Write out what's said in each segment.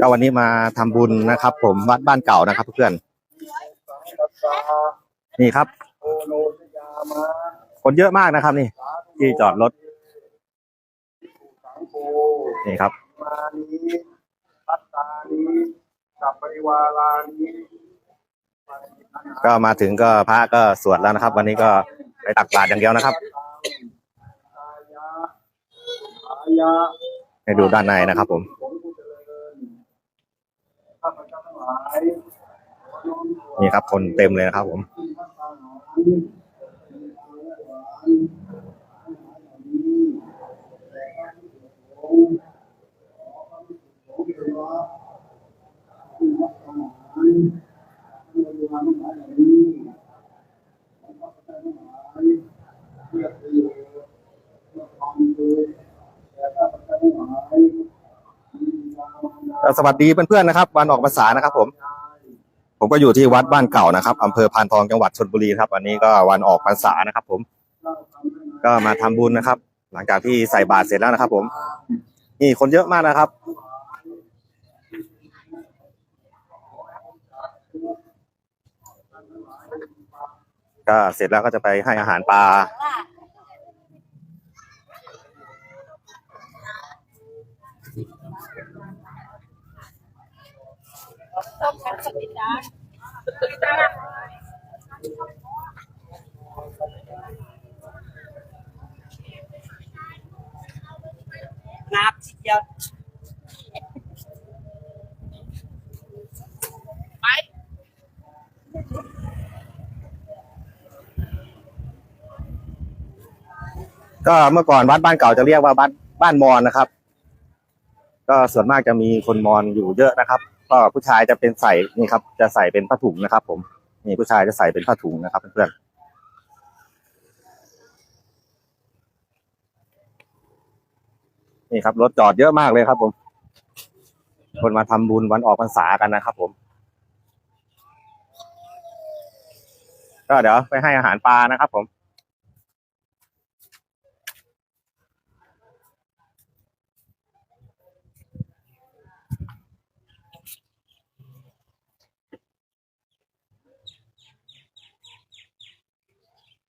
ก็วันนี้มาทำบุญนะครับ ผมวัดบ้านเก่านะครับ เพื่อนนี่ครับ คนเยอะมากนะครับ นี่ ที่จอดรถนี่ครับมานี้พัตตานี้กับปริวารานี้ก็มาถึงก็พระก็สวดแล้วนะครับ วันนี้ก็ไปตักบาตรอย่างเดียวนะครับ อายะอายะ ให้ดูด้านในนะครับผมนี่ครับคนเต็มเลยนะครับผม ที่พัตตาหาร ก็ สวัสดีเพื่อนๆนะครับ วันออกพรรษานะครับ ผม ผมก็อยู่ที่วัดบ้านเก่านะครับอำเภอพานทองจังหวัดชลบุรีครับวันนี้ก็วันออกพรรษานะครับ ผม ก็มาทำบุญนะครับ หลังจากที่ใส่บาตรเสร็จแล้วนะครับ ผมนี่คนเยอะมากนะครับก็เสร็จแล้วก็จะไปให้อาหารปลา ต้มกันสปิดานับสิเดียวไปก็เมื่อก่อนวัดบ้านเก่าจะเรียกว่าบ้านบ้านมอญนะครับ ก็ส่วนมากจะมีคนมอญอยู่เยอะนะครับ ก็ผู้ชายจะเป็นใส่นี่ครับ จะใส่เป็นผ้าถุงนะครับ ผมนี่ผู้ชายจะใส่เป็นผ้าถุงนะครับเพื่อนๆนี่ครับรถจอดเยอะมากเลยครับผม คนมาทำบุญวันออกพรรษากันนะครับ ผม ก็เดี๋ยวไปให้อาหารปลานะครับ ผม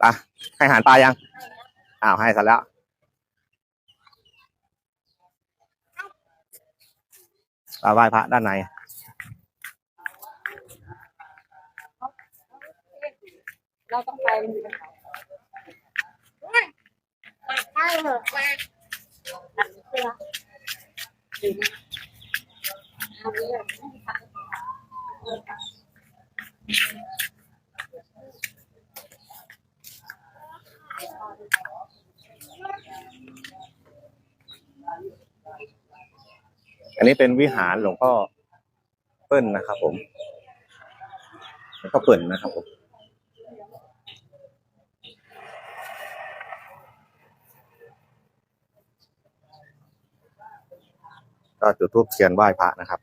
อะ ให้อาหารปลายัง อ้าวให้ซะแล้วปลาไหว้พระด้านใน เราต้องไปอยู่ตรงไหนไปเหรอไปอันนี้คืออยู่นี่อันนี้เลย อันนี้เป็นวิหารหลวงพ่อเปิ้ลนะครับ ผมหลวงพ่อเปิ้ลนะครับผมก็จุดทูบเทียนไหว้พระนะครับ